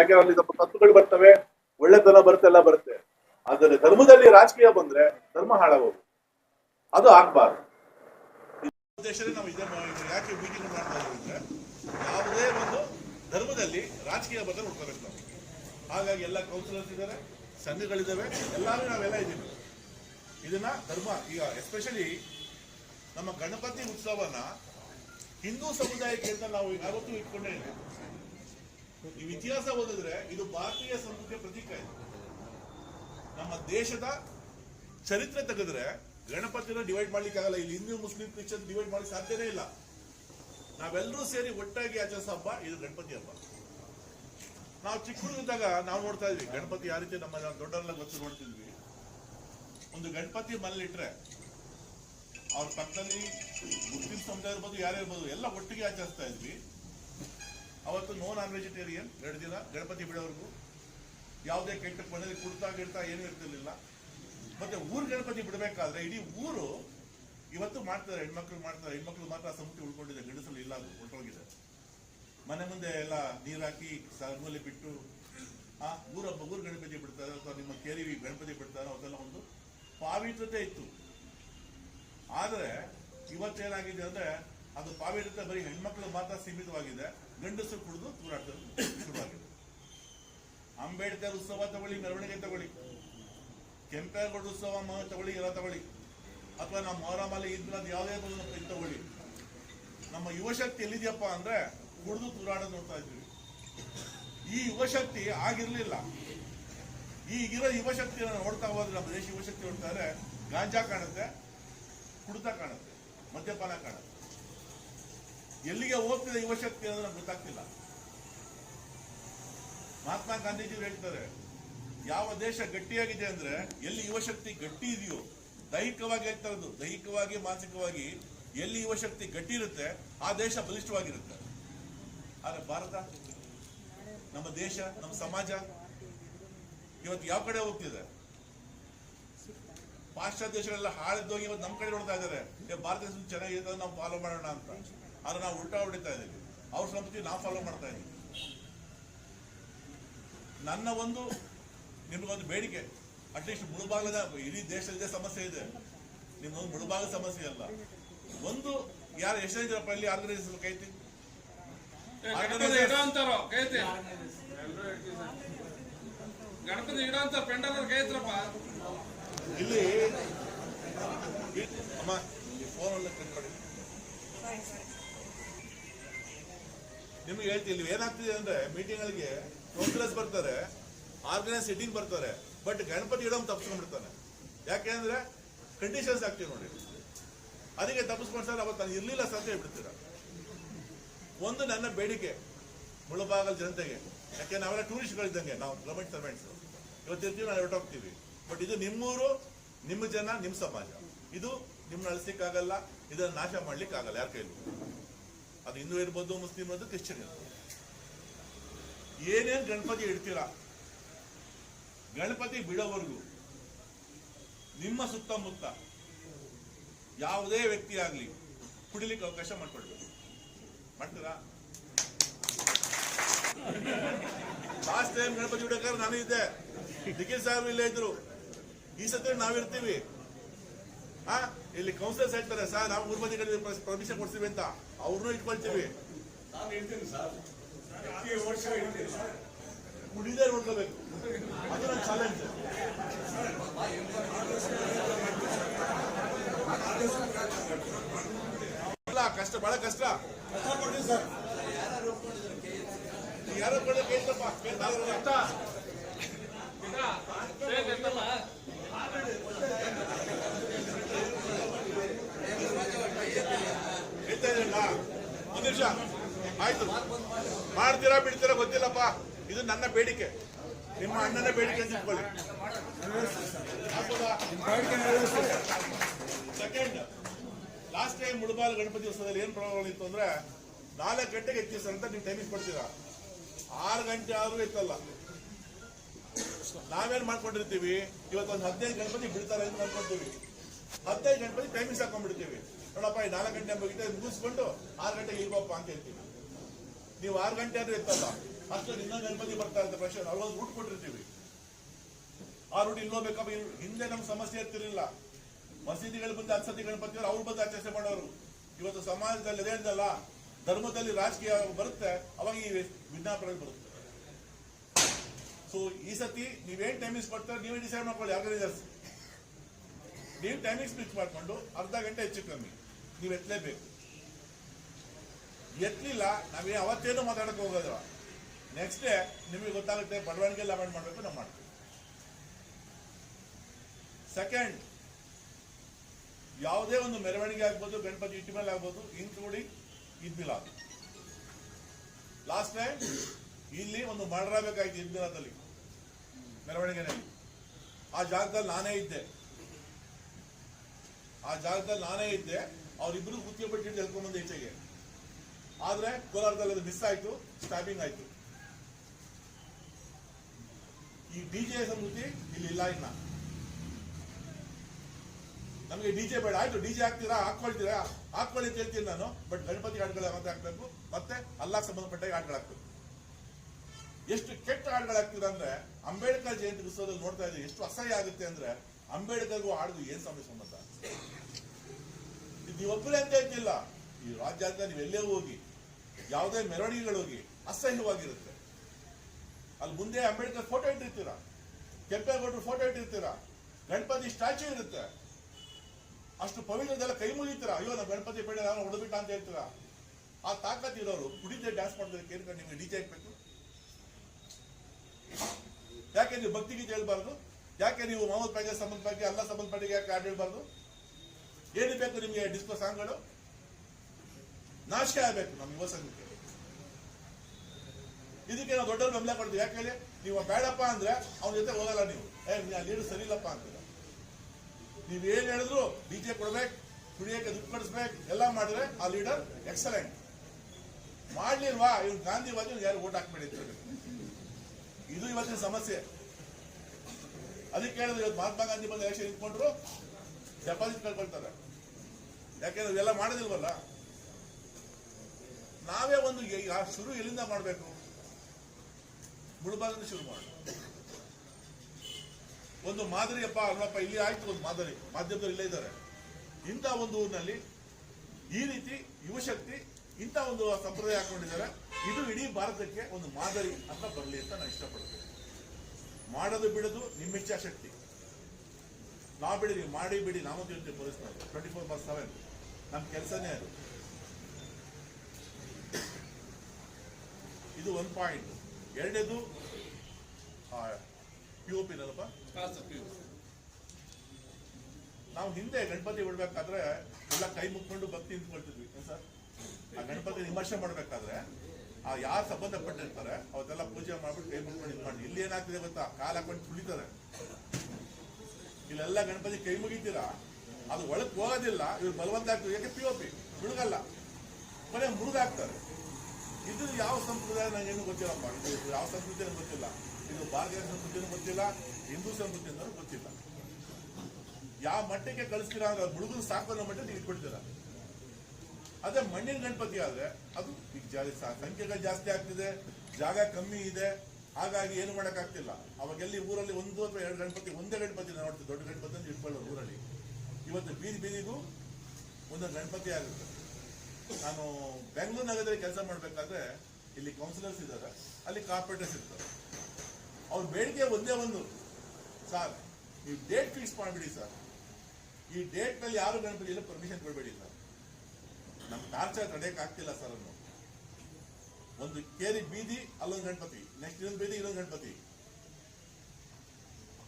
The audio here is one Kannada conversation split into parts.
ಯಾಕೆ ಅಲ್ಲಿ ಸ್ವಲ್ಪ ತತ್ವಗಳು ಬರ್ತವೆ ಒಳ್ಳೆತನ ಬರುತ್ತೆ, ಎಲ್ಲ ಬರುತ್ತೆ. ಆದರೆ ಧರ್ಮದಲ್ಲಿ ರಾಜಕೀಯ ಬಂದ್ರೆ ಧರ್ಮ ಹಾಳಾಗೋದು. ಅದು ಆಗ್ಬಾರ್ದು. ನಾವು ಯಾಕೆ ಮೀಟಿಂಗ್ ಮಾಡ್ತಾ ಇದ್ದೀವಿ ಯಾವುದೇ ಒಂದು ಧರ್ಮದಲ್ಲಿ ರಾಜಕೀಯ ಬಂದ್ರೆ ನೋಡ್ಕೋಬೇಕು ನಾವು. ಹಾಗಾಗಿ ಎಲ್ಲ ಕೌನ್ಸಿಲರ್ಸ್ ಇದ್ದಾರೆ, ಸಂಘಗಳಿದ್ದಾವೆ, ಎಲ್ಲರೂ ನಾವೆಲ್ಲ ಇದ್ದೀವಿ. ಇದನ್ನ ಧರ್ಮ, ಈಗ ಎಸ್ಪೆಷಲಿ ನಮ್ಮ ಗಣಪತಿ ಉತ್ಸವನ ಹಿಂದೂ ಸಮುದಾಯಕ್ಕೆ ಅಂತ ನಾವು ಯಾವತ್ತೂ ಇಟ್ಕೊಂಡೇ ಇಲ್ಲ. ನೀವು ಇತಿಹಾಸ ಓದಿದ್ರೆ ಇದು ಭಾರತೀಯ ಸಂಸ್ಕೃತಿಯ ಪ್ರತೀಕ ಇದು. ನಮ್ಮ ದೇಶದ ಚರಿತ್ರೆ ತೆಗೆದ್ರೆ ಗಣಪತಿನ ಡಿವೈಡ್ ಮಾಡ್ಲಿಕ್ಕೆ ಆಗಲ್ಲ ಇಲ್ಲಿ ಹಿಂದೂ, ಮುಸ್ಲಿಂ, ಕ್ರಿಶ್ಚಿಯನ್ ಡಿವೈಡ್ ಮಾಡ್ಲಿಕ್ಕೆ ಸಾಧ್ಯನೇ ಇಲ್ಲ. ನಾವೆಲ್ಲರೂ ಸೇರಿ ಒಟ್ಟಾಗಿ ಆಚರಿಸೋ ಹಬ್ಬ ಇದು ಗಣಪತಿ ಹಬ್ಬ. ನಾವು ಚಿಕ್ಕದಿದ್ದಾಗ ನಾವು ನೋಡ್ತಾ ಇದ್ವಿ, ಗಣಪತಿ ಯಾವ ರೀತಿ ನಮ್ಮ ದೊಡ್ಡವರೆಲ್ಲ ಗೊತ್ತು ನೋಡ್ತಿದ್ವಿ. ಒಂದು ಗಣಪತಿ ಮನೇಲಿಟ್ರೆ ಅವ್ರ ಪಕ್ಕದಲ್ಲಿ ಮುಸ್ಲಿಂ ಸಮುದಾಯ ಇರ್ಬೋದು, ಯಾರೇ ಇರ್ಬೋದು, ಎಲ್ಲ ಒಟ್ಟಿಗೆ ಆಚರಿಸ್ತಾ ಇದ್ವಿ. ಅವತ್ತು ನೋ ನಾನ್ ವೆಜಿಟೇರಿಯನ್ ಎರಡು ಗಣಪತಿ ಬಿಡೋವರೆಗೂ ಯಾವುದೇ ಕೆಟ್ಟ ಮನೇಲಿ ಕುಡ್ತಾ ಗಿಡ್ತಾ ಏನೂ ಇರ್ತಿರ್ಲಿಲ್ಲ. ಮತ್ತೆ ಊರ್ ಗಣಪತಿ ಬಿಡಬೇಕಾದ್ರೆ ಇಡೀ ಊರು ಇವತ್ತು ಮಾಡ್ತಾರೆ, ಹೆಣ್ಮಕ್ಳು ಮಾಡ್ತಾರೆ, ಹೆಣ್ಮಕ್ಳು ಮಾತ್ರ ಸಮಿತಿ ಉಳ್ಕೊಂಡಿದೆ, ಗಂಡಸರು ಇಲ್ಲ ಅದು, ಹೊರಟೋಗಿದೆ. ಮನೆ ಮುಂದೆ ಎಲ್ಲ ನೀರಾಕಿ ಹಾಕಿ ಸರ್ಮಲ್ಲಿ ಬಿಟ್ಟು, ಆ ಊರ ಊರ್ ಗಣಪತಿ ಬಿಡ್ತಾರೆ, ಅಥವಾ ನಿಮ್ಮ ಕೇರಿ ಗಣಪತಿ ಬಿಡ್ತಾರೆ, ಅದೆಲ್ಲ ಒಂದು ಪಾವಿತ್ರತೆ ಇತ್ತು. ಆದ್ರೆ ಇವತ್ತೇನಾಗಿದೆ ಅಂದ್ರೆ ಅದು ಪಾವಿತ್ರತೆ ಬರೀ ಹೆಣ್ಮಕ್ಳು ಮಾತ್ರ ಸೀಮಿತವಾಗಿದೆ. ಗಂಡಸರು ಕುಡಿದು ತೂರಾಟ ಶುರುವಾಗಿದೆ. ಅಂಬೇಡ್ಕರ್ ಉತ್ಸವ ತಗೊಳ್ಳಿ, ಮೆರವಣಿಗೆ ತಗೊಳ್ಳಿ. ಕೆಂಪೇಗೌಡ ಉತ್ಸವ ತಗೊಳ್ಳಿ, ಎಲ್ಲ ತಗೊಳ್ಳಿ. ಅಥವಾ ನಮ್ಮ ಮೊಹರಮಲ್ಲಿ ಇದ್ರದ್ದು ಯಾವುದೇ ಇದು ತಗೊಳ್ಳಿ. ನಮ್ಮ ಯುವಶಕ್ತಿ ಎಲ್ಲಿದೆಯಪ್ಪ ಅಂದ್ರೆ ಕುಡಿದು ತೂರಾಟ ನೋಡ್ತಾ ಇದ್ವಿ. ಈ ಯುವಶಕ್ತಿ ಆಗಿರ್ಲಿಲ್ಲ. ಈಗಿರೋ ಯುವಶಕ್ತಿಯನ್ನು ನೋಡ್ತಾ ಹೋದ್ರೆ, ನಮ್ಮ ದೇಶ ಯುವಶಕ್ತಿ ನೋಡ್ತಾ ಇದ್ರೆ, ಗಾಂಜಾ ಕಾಣುತ್ತೆ, ಕುಡಿತ ಕಾಣುತ್ತೆ, ಮದ್ಯಪಾನ ಕಾಣುತ್ತೆ. ಎಲ್ಲಿಗೆ ಹೋಗ್ತಿದೆ ಯುವಶಕ್ತಿ ಅನ್ನೋದು ನಮ್ಗೆ ಗೊತ್ತಾಗ್ತಿಲ್ಲ. ಮಹಾತ್ಮ ಗಾಂಧೀಜಿ ಹೇಳ್ತಾರೆ, ಯಾವ ದೇಶ ಗಟ್ಟಿಯಾಗಿದೆ ಅಂದ್ರೆ ಎಲ್ಲಿ ಯುವಶಕ್ತಿ ಗಟ್ಟಿ ಇದೆಯೋ, ದೈಹಿಕವಾಗಿ ಹೇಳ್ತಾ ದೈಹಿಕವಾಗಿ, ಮಾನಸಿಕವಾಗಿ ಎಲ್ಲಿ ಯುವಶಕ್ತಿ ಗಟ್ಟಿ ಇರುತ್ತೆ, ಆ ದೇಶ ಬಲಿಷ್ಠವಾಗಿರುತ್ತೆ. ಆದ್ರೆ ಭಾರತ, ನಮ್ಮ ದೇಶ, ನಮ್ಮ ಸಮಾಜ ಇವತ್ತು ಯಾವ ಕಡೆ ಹೋಗ್ತಿದೆ? ಪಾಶ್ಚಾತ್ಯ ದೇಶಗಳೆಲ್ಲ ಹಾಳಿದ್ದೋಗಿ ಇವತ್ತು ನಮ್ಮ ಕಡೆ ನೋಡ್ತಾ ಇದ್ದಾರೆ. ಭಾರತ ಚೆನ್ನಾಗಿದೆ ನಾವು ಫಾಲೋ ಮಾಡೋಣ ಅಂತ. ಆದ್ರೆ ನಾವು ಉಲ್ಟಾ ಹೊಡಿತಾ ಇದ್ದೀವಿ. ಅವ್ರ ಸಂಸ್ಕೃತಿ ನಾವು ಫಾಲೋ ಮಾಡ್ತಾ ಇದ್ದೀವಿ. ನನ್ನ ಒಂದು ನಿಮಗೊಂದು ಬೇಡಿಕೆ. ಅಟ್ಲೀಸ್ಟ್ ಮುಳುಭಾಗದ ಇಡೀ ದೇಶದಲ್ಲಿದೆ ಸಮಸ್ಯೆ ಇದೆ. ನಿಮ್ಗೊಂದು ಮುಳುಭಾಗದ ಸಮಸ್ಯೆ ಅಲ್ಲ. ಒಂದು ಯಾರು ಎಷ್ಟೇ ಇದ್ರಪ್ಪ ಆರ್ಗನೈಸ್ ಕೈತಿ? ಗಣಪತಿ ಇಡೋ ಗಣಪತಿ ಅಂತ ಪೆಂಡಲ್ ಕೈತ್ರಪ್ಪ. ಇಲ್ಲಿ ಅಮ್ಮ ಫೋನ್ ಅಲ್ಲ ಕಟ್ ಮಾಡಿ. ನಿಮ್ಗೆ ಹೇಳ್ತೀವಿ ಇಲ್ಲಿ ಏನಾಗ್ತಿದೆ ಅಂದ್ರೆ ಮೀಟಿಂಗ್ಗಳಿಗೆ ಕೌನ್ಸಿಲರ್ಸ್ ಬರ್ತಾರೆ ಆರ್ಗನೈಸ್ ಸಿಟ್ಟಿಂಗ್ ಬರ್ತಾರೆ ಬಟ್ ಗಣಪತಿ ಇಡೋಮ್ ತಪ್ಪಿಸ್ಕೊಂಡ್ಬಿಡ್ತಾನೆ ಯಾಕೆಂದ್ರೆ ಕಂಡೀಷನ್ಸ್ ಆಗ್ತೀವಿ ನೋಡಿ. ಅದಕ್ಕೆ ತಪ್ಪಿಸ್ಕೊಂಡು ಸರ್, ಅವತ್ತು ನಾನು ಇರ್ಲಿಲ್ಲ ಸರ್ ಹೇಳ್ಬಿಡ್ತೀರ? ಒಂದು ನನ್ನ ಬೇಡಿಕೆ ಮುಳುಬಾಗಲ್ ಜನತೆಗೆ. ಯಾಕೆ, ನಾವೆಲ್ಲ ಟೂರಿಸ್ಟ್ಗಳಿದ್ದಂಗೆ ನಾವು ಗವರ್ಮೆಂಟ್ ಸರ್ವೆಂಟ್ಸ್ ಇವತ್ತಿರ್ತೀವಿ ನಾವು ಹೊರಟೋಗ್ತೀವಿ ಬಟ್ ಇದು ನಿಮ್ಮೂರು, ನಿಮ್ಮ ಜನ, ನಿಮ್ಮ ಸಮಾಜ. ಇದು ನಿಮ್ಮನ್ನ ಅಳಿಸ್ಲಿಕ್ಕಾಗಲ್ಲ ಇದನ್ನು ನಾಶ ಮಾಡ್ಲಿಕ್ಕಾಗಲ್ಲ, ಯಾರ ಕೈಲೂ. ಅದು ಹಿಂದೂ ಇರ್ಬೋದು ಮುಸ್ಲಿಮ್ ಇರ್ಬೋದು, ಕ್ರಿಶ್ಚಿಯನ್ ಇರ್ಬೋದು. ಏನೇನು ಗಣಪತಿ ಇಡ್ತೀರಾ? ಗಣಪತಿ ಬಿಡೋವರೆಗೂ ನಿಮ್ಮ ಸುತ್ತಮುತ್ತ ಯಾವುದೇ ವ್ಯಕ್ತಿ ಆಗಲಿ ಕುಡಿಲಿಕ್ಕೆ ಅವಕಾಶ ಮಾಡಿಕೊಡ್ಬೇಕು. ಮಾಡ್ತೀರಾ? ಲಾಸ್ಟ್ ಟೈಮ್ ಗಣಪತಿ ಬಿಡೋಕಾದ್ರೆ ನಾನು ಇದ್ದೆ. ನಿಖಿಲ್ ಸಾಹೇಬ್ ಇಲ್ಲೇ ಇದ್ರು. ಈ ಸತಿ ನಾವಿರ್ತೀವಿ. ಹಾ? ಇಲ್ಲಿ ಕೌನ್ಸಿಲರ್ಸ್ ಹೇಳ್ತಾರೆ ಸರ್ ನಾವು ಊರ್ ಮಂದಿ ಪರ್ಮಿಷನ್ ಕೊಡ್ತೀವಿ ಅಂತ. ಅವ್ರನ್ನೂ ಇಟ್ಕೊಳ್ತೀವಿ. ನಾನು ಹೇಳ್ತೀನಿ ಸರ್. ಪ್ರತಿ ವರ್ಷ ಹೇಳ್ತೀನಿ ಸರ್. ಕುಡಿದೇ ನೋಡ್ಕೋಬೇಕು. ಅದು ನನ್ನ ಚಾಲೆಂಜ್ ಅಲ್ಲ ಕಷ್ಟ ಬಹಳ ಕಷ್ಟ. ಕಷ್ಟಪಡ್ತೀನಿ ಸರ್. ಯಾರು ಕೂಡ ಕೇಳ್ತಪ್ಪ. ಕೇಳ್ತಾ ಹೇಳ್ತಾ ಇದ್ದೀರಲ್ಲ ಒಂದು ನಿಮಿಷ. ಆಯ್ತು. ಮಾಡ್ತೀರಾ ಬಿಡ್ತೀರಾ ಗೊತ್ತಿಲ್ಲಪ್ಪ. ಇದು ನನ್ನ ಬೇಡಿಕೆ. ನಿಮ್ಮ ಅಣ್ಣನ ಬೇಡಿಕೆ ಅಂತ ಇಟ್ಕೊಳ್ಳಿ. ಸೆಕೆಂಡ್ ಲಾಸ್ಟ್ ಟೈಮ್ ಮುಳುಬಾಲ್ ಗಣಪತಿ ಉತ್ಸವದಲ್ಲಿ ಏನ್ ಪ್ರಾಬ್ಲಮ್ ಇತ್ತು ಅಂದ್ರೆ ನಾಲ್ಕು ಗಂಟೆಗೆ ಎತ್ತಿ ಸರ್ ಅಂತ ನೀವು ಟೈಮಿಂಗ್ ಕೊಡ್ತೀರಾ? ಆರು ಗಂಟೆ ಆದ್ರೂ ಇತ್ತಲ್ಲ. ನಾವೇನ್ ಮಾಡ್ಕೊಂಡಿರ್ತೀವಿ? ಇವತ್ತೊಂದು ಹದಿನೈದು ಗಣಪತಿ ಬಿಡ್ತಾರೆ ಅಂತ ಅನ್ಕೊಂತೀವಿ. ಹದಿನೈದು ಗಣಪತಿ ಟೈಮಿಂಗ್ಸ್ ಹಾಕೊಂಡ್ಬಿಡ್ತೀವಿ. ನೋಡಪ್ಪ, ಈ ನಾಲ್ಕು ಗಂಟೆ ಮುಗಿದ ಮುಗಿಸ್ಕೊಂಡು ಆರು ಗಂಟೆಗೆ ಇಲ್ವಪ್ಪ ಅಂತ ಹೇಳ್ತೀನಿ. ನೀವು ಆರು ಗಂಟೆ ಆದ್ರೂ ಇತ್ತಲ್ಲ ಅಷ್ಟೊಂದು ಇನ್ನೊಂದು ಗಣಪತಿ ಬರ್ತಾ ಇರುತ್ತೆ ಪ್ರಶ್ನೆ ಅವ್ರಿಗೊಂದು ರೂಟ್ ಕೊಟ್ಟಿರ್ತೀವಿ. ಆ ರೂಟ್ ಇಲ್ಲಿ ಹೋಗ್ಬೇಕಪ್ಪ ಇಲ್ಲಿ ಹಿಂದೆ ನಮ್ಮ ಸಮಸ್ಯೆ ಇರ್ತಿರ್ಲಿಲ್ಲ. ಮಸೀದಿಗಳು ಬಂದು ಹತ್ತು ಗಣಪತಿ ಅವ್ರು ಬಂದು ಆಚರಣೆ ಮಾಡೋರು. ಇವತ್ತು ಸಮಾಜದಲ್ಲಿ ಅದೇ ಅಂದಲ್ಲ ಧರ್ಮದಲ್ಲಿ ರಾಜಕೀಯ ಬರುತ್ತೆ, ಅವಾಗ ಈ ವಿಜ್ಞಾಪನೆ ಬರುತ್ತೆ. ಸೊ ಈ ಸತಿ ನೀವೇನ್ ಟೈಮಿಂಗ್ಸ್ ಕೊಡ್ತಾರೆ ನೀವೇ ಡಿಸೈಡ್ ಮಾಡ್ಕೊಳ್ಳಿ ಆರ್ಗನೈಸರ್ಸ್ ನೀವು ಟೈಮಿಂಗ್ಸ್ ಫಿಕ್ಸ್ ಮಾಡಿಕೊಂಡು ಅರ್ಧ ಗಂಟೆ ಹೆಚ್ಚು ಕಮ್ಮಿ. ನೀವು ಎತ್ತಲೇಬೇಕು ಎತ್ತಲಿಲ್ಲ ನಾವೇ ಅವತ್ತೇನು ಮಾತಾಡಕ್ಕೆ ಹೋಗೋದ್ರ ನೆಕ್ಸ್ಟ್ ಡೇ ನಿಮಗೆ ಗೊತ್ತಾಗುತ್ತೆ ಬಡವಣಿಗೆ ಅಮೆಂಡ್ ಮಾಡಬೇಕು, ನಾವು ಮಾಡ್ತೀವಿ. ಸೆಕೆಂಡ್ ಯಾವುದೇ ಒಂದು ಮೆರವಣಿಗೆ ಆಗ್ಬೋದು, ಗಣಪತಿ ಇಟ್ಟ ಮೇಲೆ ಆಗ್ಬೋದು including Eid Milad last time ಇಲ್ಲಿ ಒಂದು ಮಾಡಬೇಕಾಯ್ತು ಈದ್ ಮಿಲಾದಲ್ಲಿ ಮೆರವಣಿಗೆನಲ್ಲಿ. ಆ ಜಾಗದಲ್ಲಿ ನಾನೇ ಇದ್ದೆ. ಆ ಜಾಗದಲ್ಲಿ ನಾನೇ ಇದ್ದೆ. ಅವರಿಬ್ರು ಗುತ್ತಿಗೆ ಬಿಟ್ಟು ಎಳ್ಕೊಂಡ್ಬಂದು ಈಚೆಗೆ ಆದ್ರೆ ಕೋಲಾರದಲ್ಲಿ ಅದು ಮಿಸ್ ಆಯ್ತು ಸ್ಟ್ಯಾಬಿಂಗ್ ಆಯ್ತು. ಈ ಡಿಜೆ ಸಂಸ್ಕೃತಿ ಇಲ್ಲಿ ಇಲ್ಲ ಇನ್ನ. ನಮಗೆ ಡಿಜೆ ಬೇಡ. ಆಯ್ತು ಡಿಜೆ ಹಾಕ್ತೀರಾ ಹಾಕೊಳ್ತೀರಾ ಹಾಕೊಳ್ಳಿ ಅಂತ ಹೇಳ್ತೀನಿ ನಾನು. ಬಟ್ ಗಣಪತಿ ಹಾಡುಗಳು ಮತ್ತೆ ಹಾಕ್ಬೇಕು. ಮತ್ತೆ ಅಲ್ಲಾ ಸಂಬಂಧಪಟ್ಟ ಹಾಡುಗಳು ಹಾಕ್ಬೇಕು. ಎಷ್ಟು ಕೆಟ್ಟ ಹಾಡುಗಳು ಹಾಕ್ತೀರಾ ಅಂದ್ರೆ, ಅಂಬೇಡ್ಕರ್ ಜಯಂತಿ ಉತ್ಸವದಲ್ಲಿ ನೋಡ್ತಾ ಇದ್ದೀವಿ, ಎಷ್ಟು ಅಸಹ್ಯ ಆಗುತ್ತೆ ಅಂದ್ರೆ, ಅಂಬೇಡ್ಕರ್ಗೂ ಹಾಡುದು ಏನ್ ಸಂಬಂಧ? ಇದು ನೀವೊಬ್ಬರೇ ಅಂತ ಹೇಳ್ತಿಲ್ಲ. ಈ ರಾಜ್ಯಾದ್ಯಂತ ನೀವೆಲ್ಲೇ ಹೋಗಿ, ಯಾವುದೇ ಮೆರವಣಿಗೆಗಳು ಹೋಗಿ ಅಸಹ್ಯವಾಗಿರುತ್ತೆ. ಅಲ್ಲಿ ಮುಂದೆ ಅಂಬೇಡ್ಕರ್ ಫೋಟೋ ಇಟ್ಟಿರ್ತೀರ? ಕೆಂಪೇಗೌಡರು ಫೋಟೋ ಇಟ್ಟಿರ್ತೀರ? ಗಣಪತಿ ಸ್ಟ್ಯಾಚು ಇರುತ್ತೆ. ಅಷ್ಟು ಪವಿತ್ರದೆಲ್ಲ ಕೈ ಮುಗಿತೀರ? ಅಯ್ಯೋ ನಾವು ಗಣಪತಿ ಬೇಡ ನಾನು ಹೊಡೆದ್ಬಿಟ್ಟ ಅಂತ ಹೇಳ್ತೀರ? ಆ ತಾಕತ್ ಇರೋರು ಕುಡಿದೇ ಡ್ಯಾನ್ಸ್ ಮಾಡ್ತಾರೆ ಕೇಳ್ಕೊಂಡು ನಿಮಗೆ ಡಿಜೆ ಹಾಕ್ಬೇಕು ಯಾಕೆ ನೀವು ಭಕ್ತಿ ಗೀತೆ ಹೇಳ್ಬಾರ್ದು? ಯಾಕೆ ನೀವು ಮೊಹಮ್ಮದ್ ಪೈಗೆ ಸಂಬಂಧಪಟ್ಟಿಗೆ ಅಲ್ಲ ಸಂಬಂಧಪಟ್ಟಿಗೆ ಯಾಕೆ ಹಾಡು ಹೇಳ್ಬಾರ್ದು? ಏನು ಬೇಕು ನಿಮಗೆ ಡಿಸ್ಕೋ ಸಾಂಗ್ಗಳು ನಾಶಕ ಆಗಬೇಕು ನಮ್ಮ ಯುವ ಸಂಘಕ್ಕೆ ಇದಕ್ಕೆ ನಾವು ದೊಡ್ಡ ಬೆಂಬಲ ಕೊಡ್ತೀವಿ. ಯಾಕೆ ಹೇಳಿ? ನೀವು ಬೇಡಪ್ಪ ಅಂದ್ರೆ ಅವನ ಜೊತೆ ಹೋಗಲ್ಲ ನೀವು. ಏ ಲೀಡರ್ ಸರಿ ಇಲ್ಲಪ್ಪ ಅಂತೀರ? ಹೇಳಿದ್ರು ಡಿಜೆ ಕೊಡ್ಬೇಕು ಕುಡಿಯಕ್ಕೆ ದುಡ್ಡು ಕೊಡಿಸ್ಬೇಕು ಎಲ್ಲ ಮಾಡಿದ್ರೆ ಆ ಲೀಡರ್ ಎಕ್ಸಲೆಂಟ್ ಮಾಡ್ಲಿಲ್ವಾ? ಇವ್ರು ಗಾಂಧಿವಾದಿ ಯಾರು ಓಟ್ ಹಾಕ್ಬೇಡಿ. ಇದು ಇವತ್ತಿನ ಸಮಸ್ಯೆ. ಅದಕ್ಕೆ ಹೇಳಿದ್ರೆ, ಇವತ್ತು ಮಹಾತ್ಮ ಗಾಂಧಿ ಬಂದು ಎಲೆಕ್ಷನ್ ನಿಂತ್ಕೊಂಡ್ರು ಡೆಪಾಸಿಟ್ ಕಳ್ಕೊಳ್ತಾರೆ. ಯಾಕೆಂದ್ರೆ ಇದೆಲ್ಲ ಮಾಡೋದಿಲ್ವಲ್ಲ? ನಾವೇ ಒಂದು ಶುರು ಎಲ್ಲಿಂದ ಮಾಡಬೇಕು? ಮುಳುಬಾಗಿಂದ ಶುರು ಮಾಡ ಒಂದು ಮಾದರಿಯಪ್ಪ ಅಲ್ವಪ್ಪ ಇಲ್ಲಿ ಆಯ್ತು ಒಂದು ಮಾದರಿ. ಮಾಧ್ಯಮದವರು ಇಲ್ಲೇ ಇದ್ದಾರೆ. ಇಂಥ ಒಂದು ಊರಿನಲ್ಲಿ ಈ ರೀತಿ ಯುವಶಕ್ತಿ ಇಂಥ ಒಂದು ಸಂಪ್ರದಾಯ ಹಾಕೊಂಡಿದ್ದಾರೆ. ಇದು ಇಡೀ ಭಾರತಕ್ಕೆ ಒಂದು ಮಾದರಿ ಅಂತ ಬರಲಿ ಅಂತ ನಾನು ಇಷ್ಟಪಡ್ತೇನೆ. ಮಾಡೋದು ಬಿಡೋದು ನಿಮ್ಮ ಇಚ್ಛಾಶಕ್ತಿ ನಾವು ಬಿಡಿ ನೀವು ಮಾಡಿ ಬಿಡಿ ನಾವು ತಿಳ್ತೀವಿ ಪೊಲೀಸ್ನವರು ಟ್ವೆಂಟಿ ಫೋರ್ ಬಾರ್ ಸೆವೆನ್ ನಮ್ಮ ಕೆಲಸನೇ ಅದು. ಇದು ಒಂದು ಪಾಯಿಂಟ್ ಎರಡನೇದು ಪಿ ಒ ಪಿನಲ್ಲಪ್ಪ ನಾವು ಹಿಂದೆ ಗಣಪತಿ ಬಿಡ್ಬೇಕಾದ್ರೆ ಎಲ್ಲ ಕೈ ಮುಕ್ಕೊಂಡು ಭಕ್ತಿ ನಿಂತ್ಕೊಳ್ತಿದ್ವಿ. ಸರ್? ಆ ಗಣಪತಿ ವಿಮರ್ಶೆ ಮಾಡ್ಬೇಕಾದ್ರೆ ಆ ಯಾರು ಸಂಬಂಧಪಟ್ಟಿರ್ತಾರೆ ಅವತ್ತೆಲ್ಲ ಪೂಜೆ ಮಾಡ್ಬಿಟ್ಟು ಕೈ ಮುಕ್ಕೊಂಡು ಮಾಡಿ ಇಲ್ಲಿ ಏನಾಗ್ತಿದೆ ಗೊತ್ತಾ? ಕಾಲ ಹಾಕೊಂಡು ತುಳಿತಾರೆ. ಇಲ್ಲೆಲ್ಲ ಗಣಪತಿ ಕೈ ಮುಗಿತೀರಾ? ಅದು ಒಳಕ್ ಹೋಗೋದಿಲ್ಲ, ಇವ್ರು ಬಲವಂತ ಆಗ್ತದೆ ಯಾಕೆ ಪಿ ಒ ಪಿ ಮುಳುಗಲ್ಲ. ಕೊನೆ ಮುಳುಗಾಗ್ತಾರೆ ಇದು ಯಾವ ಸಂಪ್ರದಾಯ ಏನು ಗೊತ್ತಿಲ್ಲಪ್ಪ. ಇದು ಯಾವ ಸಂಸ್ಕೃತಿ ಗೊತ್ತಿಲ್ಲ. ಇದು ಭಾರತೀಯ ಸಂಸ್ಕೃತಿನೂ ಗೊತ್ತಿಲ್ಲ, ಹಿಂದೂ ಸಂಸ್ಕೃತಿ ಅಂದ್ರೆ ಗೊತ್ತಿಲ್ಲ. ಯಾವ ಮಟ್ಟಕ್ಕೆ ಕಳಿಸ್ತೀರಾ ಅಂದ್ರೆ ಮುಳುಗು ಸಾಕು ಅನ್ನೋ ಮಟ್ಟ ನೀವು ಇಟ್ಬಿಡ್ತೀರಾ ಅದೇ ಮಣ್ಣಿನ ಗಣಪತಿ ಆದ್ರೆ ಅದು ಈಗ ಸಂಖ್ಯೆಗಳು ಜಾಸ್ತಿ ಆಗ್ತಿದೆ, ಜಾಗ ಕಮ್ಮಿ ಇದೆ. ಹಾಗಾಗಿ ಏನು ಮಾಡೋಕ್ಕಾಗ್ತಿಲ್ಲ. ಅವಾಗೆಲ್ಲಿ ಊರಲ್ಲಿ ಒಂದು ಅಥವಾ ಎರಡು ಗಣಪತಿ, ಒಂದೇ ಗಣಪತಿ ನೋಡ್ತೀವಿ. ದೊಡ್ಡ ಗಣಪತಿ ಅಂತ ಇಟ್ಕೊಳ್ಳೋರು ಊರಲ್ಲಿ. ಇವತ್ತು ಬೀದಿ ಬೀದಿಗೂ ಒಂದೊಂದು ಗಣಪತಿ ಆಗುತ್ತೆ. ನಾನು ಬೆಂಗಳೂರು ನಗರದಲ್ಲಿ ಕೆಲಸ ಮಾಡಬೇಕಾದ್ರೆ ಇಲ್ಲಿ ಕೌನ್ಸಿಲರ್ಸ್ ಇದ್ದಾರೆ. ಅಲ್ಲಿ ಕಾರ್ಪೊರೇಟರ್ಸ್ ಇರ್ತಾರೆ. ಅವ್ರ ಬೇಡಿಕೆ ಒಂದೇ ಒಂದು. ಸರ್ ನೀವು ಡೇಟ್ ಫಿಕ್ಸ್ ಮಾಡಿಬಿಡಿ ಸರ್ ಈ ಡೇಟ್ನಲ್ಲಿ ಯಾರು ಗಣಪತಿ ಇಲ್ಲ ಪರ್ಮಿಷನ್ ಕೊಡಬೇಡಿ ಸರ್ ನಮ್ಮ ಟಾರ್ಚರ್ ತಡೆಯಕ್ಕಾಗ್ತಿಲ್ಲ ಸರ್ ಅನ್ನು. ಒಂದು ಕೇರಿ ಬೀದಿ, ಅಲ್ಲೊಂದು ಗಣಪತಿ. ನೆಕ್ಸ್ಟ್ ಇನ್ನೊಂದು ಬೀದಿ, ಇನ್ನೊಂದು ಗಣಪತಿ.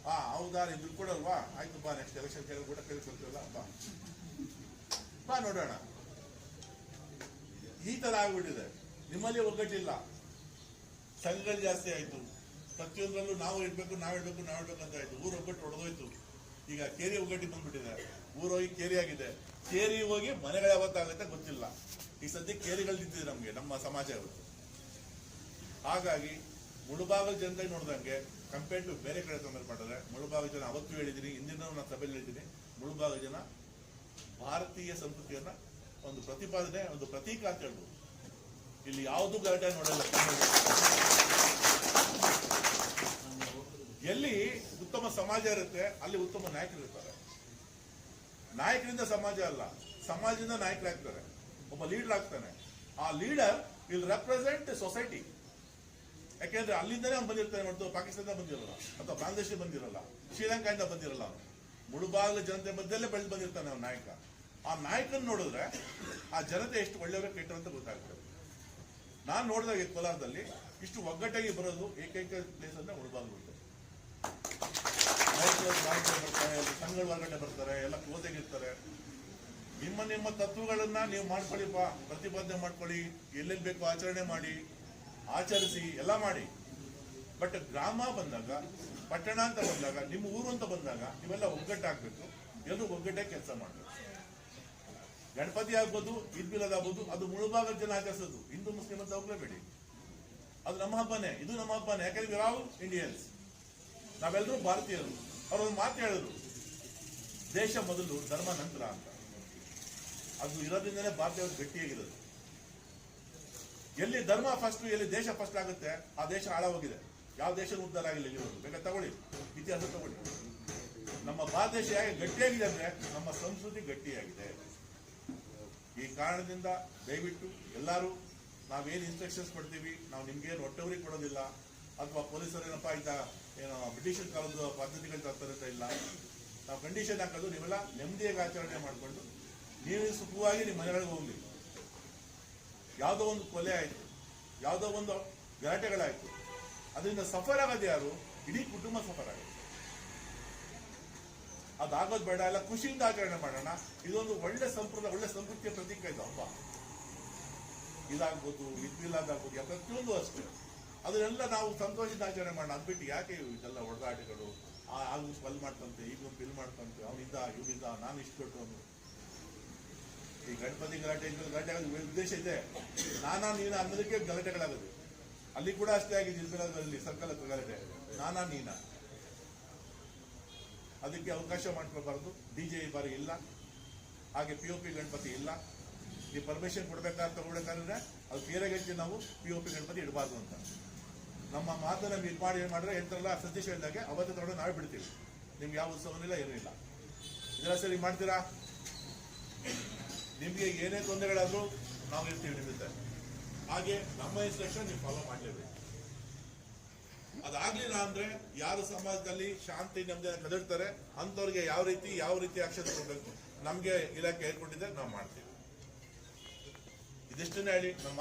ಹಾ ಹೌದಾ ನೀವು ದುಡ್ಡು ಕೊಡಲ್ವಾ? ಆಯ್ತು, ಬಾ ನೆಕ್ಸ್ಟ್ ಎಲೆಕ್ಷನ್ ಕೇಳಿ ಕೂಡ ಕೇಳಿಸ್ಕೊಳ್ತೀವಲ್ಲ ಬಾ. ಬಾ, ನೋಡೋಣ. ಈ ತರ ಆಗ್ಬಿಟ್ಟಿದೆ. ನಿಮ್ಮಲ್ಲಿ ಒಗ್ಗಟ್ಟಿಲ್ಲ. ಸಂಘಗಳು ಜಾಸ್ತಿ ಆಯ್ತು. ಪ್ರತಿಯೊಂದರಲ್ಲೂ ನಾವು ಇಡ್ಬೇಕು ನಾವು ಇಡ್ಬೇಕು ನಾವು ಇಡ್ಬೇಕು ಅಂತ ಆಯ್ತು. ಊರು ಒಗ್ಗಟ್ಟು ಹೊಡೆದೋಯ್ತು ಈಗ ಕೇರಿ ಒಗ್ಗಟ್ಟಿ ಬಂದ್ಬಿಟ್ಟಿದೆ. ಊರು ಹೋಗಿ ಕೇರಿ ಆಗಿದೆ. ಕೇರಿ ಹೋಗಿ ಮನೆಗಳು ಯಾವತ್ತಾಗುತ್ತೆ ಗೊತ್ತಿಲ್ಲ. ಈ ಸದ್ಯ ಕೇರಿಗಳು ನಿಂತಿದೆ ನಮ್ಗೆ, ನಮ್ಮ ಸಮಾಜ ಇವತ್ತು ಹಾಗಾಗಿ ಮುಳುಭಾಗದ ಜನತೆ ನೋಡಿದಂಗೆ ಕಂಪೇರ್ ಟು ಬೇರೆ ಕಡೆ ತೊಂದರೆ ಮಾಡಿದ್ರೆ ಮುಳುಭಾಗ ಜನ ಅವತ್ತು ಹೇಳಿದ್ದೀನಿ ಇಂದಿನ ನಾನು ಸಭೆಯಲ್ಲಿ ಹೇಳಿದ್ದೀನಿ ಮುಳುಭಾಗ ಜನ ಭಾರತೀಯ ಸಂಸ್ಕೃತಿಯನ್ನ ಒಂದು ಪ್ರತಿಪಾದನೆ, ಒಂದು ಪ್ರತೀಕ ಅಂತ ಹೇಳ್ಬೋದು. ಇಲ್ಲಿ ಯಾವುದು ಗಲಾಟೆ ನೋಡಲ್ಲ. ಎಲ್ಲಿ ಉತ್ತಮ ಸಮಾಜ ಇರುತ್ತೆ, ಅಲ್ಲಿ ಉತ್ತಮ ನಾಯಕರು ಇರ್ತಾರೆ. ನಾಯಕರಿಂದ ಸಮಾಜ ಅಲ್ಲ, ಸಮಾಜದಿಂದ ನಾಯಕರಾಗ್ತಾರೆ. ಒಬ್ಬ ಲೀಡರ್ ಆಗ್ತಾನೆ. ಆ ಲೀಡರ್ ವಿಲ್ ರೆಪ್ರೆಸೆಂಟ್ ಸೊಸೈಟಿ ಯಾಕೆಂದ್ರೆ ಅಲ್ಲಿಂದಲೇ ಅವ್ನು ಬಂದಿರ್ತಾನೆ ಹೊರತು ಪಾಕಿಸ್ತಾನದಿಂದ ಬಂದಿರಲ್ಲ, ಅಥವಾ ಬಾಂಗ್ಲಾದೇಶ ಬಂದಿರಲ್ಲ ಶ್ರೀಲಂಕಾದಿಂದ ಬಂದಿರಲ್ಲ ಅವನು. ಮುಳುಬಾಗ್ಲ ಜನತೆ ಮಧ್ಯದಲ್ಲೇ ಬೆಳೆದು ಬಂದಿರ್ತಾನೆ ಅವ್ನ ನಾಯಕ. ಆ ನಾಯಕನ ನೋಡಿದ್ರೆ ಆ ಜನತೆ ಎಷ್ಟು ಒಳ್ಳೆಯವರೇ ಕೆಟ್ಟರು ಅಂತ ಗೊತ್ತಾಗ್ತದೆ. ನಾನು ನೋಡಿದಾಗ ಕೋಲಾರದಲ್ಲಿ ಇಷ್ಟು ಒಗ್ಗಟ್ಟಾಗಿ ಬರೋದು ಏಕೈಕ ಪ್ಲೇಸ್ ಅಂದ್ರೆ ಮುಳುಬಾಗ್ಲು ಸಂಘಗಳ ಹೊರಗಡೆ ಬರ್ತಾರೆ, ಎಲ್ಲ ಕ್ಲೋಸಾಗಿರ್ತಾರೆ ನಿಮ್ಮ ನಿಮ್ಮ ತತ್ವಗಳನ್ನ ನೀವು ಮಾಡ್ಕೊಳ್ಳಿಪ್ಪ, ಪ್ರತಿಪಾದನೆ ಮಾಡ್ಕೊಳ್ಳಿ, ಎಲ್ಲೆಲ್ಲಿ ಬೇಕು ಆಚರಣೆ ಮಾಡಿ. ಆಚರಿಸಿ, ಎಲ್ಲ ಮಾಡಿ. ಬಟ್ ಗ್ರಾಮ ಬಂದಾಗ, ಪಟ್ಟಣ ಅಂತ ಬಂದಾಗ, ನಿಮ್ಮ ಊರು ಅಂತ ಬಂದಾಗ ನೀವೆಲ್ಲ ಒಗ್ಗಟ್ಟಾಗಬೇಕು. ಎಲ್ಲರೂ ಒಗ್ಗಟ್ಟೆ ಕೆಲಸ ಮಾಡಬೇಕು. ಗಣಪತಿ ಆಗ್ಬೋದು, ಈದ್ ಮಿಲಾದ್ ಆಗ್ಬೋದು, ಅದು ಮುಳುಭಾಗದ ಜನ ಆಚರಿಸೋದು. ಹಿಂದೂ, ಮುಸ್ಲಿಂ ಅಂತ ಹೋಗ್ಲೇಬೇಡಿ. ಅದು ನಮ್ಮ ಹಬ್ಬನೇ, ಇದು ನಮ್ಮ ಹಬ್ಬನೇ. ಯಾಕಂದ್ರೆ ವಿರಾವ್ ಇಂಡಿಯನ್ಸ್ ನಾವೆಲ್ಲರೂ ಭಾರತೀಯರು. ಅವರೊಂದು ಮಾತು ಹೇಳಿದ್ರು. ದೇಶ ಮೊದಲು ಧರ್ಮ ನಂತರ ಅಂತ. ಅದು ಇರೋದ್ರಿಂದಲೇ ಭಾರತೀಯರು ಗಟ್ಟಿಯಾಗಿರೋದು. ಎಲ್ಲಿ ಧರ್ಮ ಫಸ್ಟ್ ಎಲ್ಲಿ ದೇಶ ಫಸ್ಟ್ ಆಗುತ್ತೆ, ಆ ದೇಶ ಹಾಳಾಗೋಗಿದೆ ಯಾವ ದೇಶ ಉದ್ದಾರ ಆಗಿಲ್ಲ, ಇಲ್ಲಿವರೆಗೂ. ಬೇಕಾದ್ರೆ ತಗೊಳ್ಳಿ. ಇತಿಹಾಸ ತಗೊಳ್ಳಿ. ನಮ್ಮ ಭಾರತ ದೇಶ ಹೇಗೆ ಗಟ್ಟಿಯಾಗಿದೆ ಅಂದ್ರೆ, ನಮ್ಮ ಸಂಸ್ಕೃತಿ ಗಟ್ಟಿಯಾಗಿದೆ. ಈ ಕಾರಣದಿಂದ ದಯವಿಟ್ಟು ಎಲ್ಲರೂ, ನಾವೇನು ಇನ್ಸ್ಟ್ರಕ್ಷನ್ಸ್ ಕೊಡ್ತೀವಿ, ನಾವು ನಿಮ್ಗೇನು ಹೊಟ್ಟೆವರಿಗೆ ಕೊಡೋದಿಲ್ಲ, ಅಥವಾ ಪೊಲೀಸರು ಏನಪ್ಪ ಇಂಥ, ಏನು ಬ್ರಿಟಿಷ್ ಕಾಲದ ಪದ್ಧತಿಗಳು ತರ್ತಾರೆ ಇಲ್ಲ. ನಾವು ಕಂಡೀಷನ್ ಹಾಕೋದು, ನೀವೆಲ್ಲ ನೆಮ್ಮದಿಯಾಗಿ ಆಚರಣೆ ಮಾಡಿಕೊಂಡು, ನೀವು ಸುಖವಾಗಿ ನಿಮ್ಮ ಮನೆಗಳಿಗೆ ಹೋಗ್ಲಿ. ಯಾವುದೋ ಒಂದು ಕೊಲೆ ಆಯಿತು ಯಾವುದೋ ಒಂದು ಗಲಾಟೆಗಳಾಯಿತು ಅದರಿಂದ ಸಫರ್ ಆಗೋದು ಯಾರು ಇಡೀ ಕುಟುಂಬ ಸಫರ್ ಆಗುತ್ತೆ ಅದಾಗೋದು ಬೇಡ ಎಲ್ಲ ಖುಷಿಯಿಂದ ಆಚರಣೆ ಮಾಡೋಣ ಇದೊಂದು ಒಳ್ಳೆ ಸಂಪ್ರದಾಯ ಒಳ್ಳೆ ಸಂಸ್ಕೃತಿಯ ಪ್ರತೀಕ ಇದು ಹಬ್ಬ ಇದಾಗ್ಬೋದು ಇದ್ವಿಲ್ಲಾದಾಗ್ಬೋದು ಯಾ- ಪ್ರತಿಯೊಂದು ಅಷ್ಟೇ ಅದನ್ನೆಲ್ಲ ನಾವು ಸಂತೋಷದಿಂದ ಆಚರಣೆ ಮಾಡೋಣ ಅದ್ಬಿಟ್ಟು ಯಾಕೆ ಇದೆಲ್ಲ ಹೊಡೆದಾಟಗಳು ಆಗ ಸ್ಪಲ್ ಮಾಡ್ತಂತೆ ಈಗ ಬಿಲ್ ಮಾಡ್ತಂತೆ ಅವನಿದ್ದ ಇವನಿದ್ದ ನಾನು ಇಷ್ಟು ಕೊಟ್ಟು ಗಣಪತಿ ಗಲಾಟೆ ಗಲಾಟೆ ಆಗೋದು ಉದ್ದೇಶ ಇದೆ. ನಾನಾ ನೀನ ಅನ್ನೋದಕ್ಕೆ ಗಲಾಟೆಗಳಾಗೋದು. ಅಲ್ಲಿ ಕೂಡ ಅಷ್ಟೇ ಆಗಿದೆ. ಇದ್ರಲ್ಲಿ ಸರ್ಕಲ್ ಹತ್ರ ಗಲಾಟೆ ನಾನಾ ನೀನ. ಅದಕ್ಕೆ ಅವಕಾಶ ಮಾಡ್ಕೋಬಾರ್ದು ಡಿ ಜೆ ಈ ಬಾರಿ ಇಲ್ಲ. ಹಾಗೆ ಪಿ ಒ ಪಿ ಗಣಪತಿ ಇಲ್ಲ. ಈ ಪರ್ಮಿಷನ್ ಕೊಡ್ಬೇಕಾದ್ರೆ ತಗೊಳ್ಬೇಕಾದ್ರೆ ಅದು ಆಗಿ ನಾವು ಪಿ ಒ ಪಿ ಗಣಪತಿ ಇಡಬಾರ್ದು ಅಂತ. ನಮ್ಮ ಮಾತನ್ನ ಇದು ಮಾಡಿ ಏನು ಮಾಡಿದ್ರೆ ಎಂತರಲ್ಲ ಸತೀಶ್ ಹೇಳಿದಾಗೆ ಅವತ್ತು ತಗೊಂಡು ನಾವೇ ಬಿಡ್ತೀವಿ. ನಿಮ್ಗೆ ಯಾವ ಉತ್ಸವನಿಲ್ಲ ಏನೂ ಇಲ್ಲ. ಇದೆಲ್ಲ ಸರಿ ಮಾಡ್ತೀರಾ? ನಿಮಗೆ ಏನೇ ತೊಂದರೆಗಳಾದರೂ ನಾವು ಇರ್ತೀವಿ ನಿಮ್ಮ ಜೊತೆ. ಹಾಗೆ ನಮ್ಮ ಇನ್ಸ್ಟ್ರಕ್ಷನ್ ನೀವು ಫಾಲೋ ಮಾಡಲೇಬೇಕು. ಅದಾಗ್ಲಿಲ್ಲ ಅಂದ್ರೆ ಯಾರು ಸಮಾಜದಲ್ಲಿ ಶಾಂತಿ ನೆಮ್ಮದಿ ಕದಡ್ತಾರೆ, ಅಂಥವ್ರಿಗೆ ಯಾವ ರೀತಿ ಯಾವ ರೀತಿ ಆಕ್ಷನ್ ತಗೋಬೇಕು ನಮಗೆ ಇಲಾಖೆ ಹೇಳ್ಕೊಟ್ಟಿದ್ದರೆ ನಾವು ಮಾಡ್ತೀವಿ. ಇದಿಷ್ಟನ್ನೇ ಹೇಳಿ, ನಮ್ಮ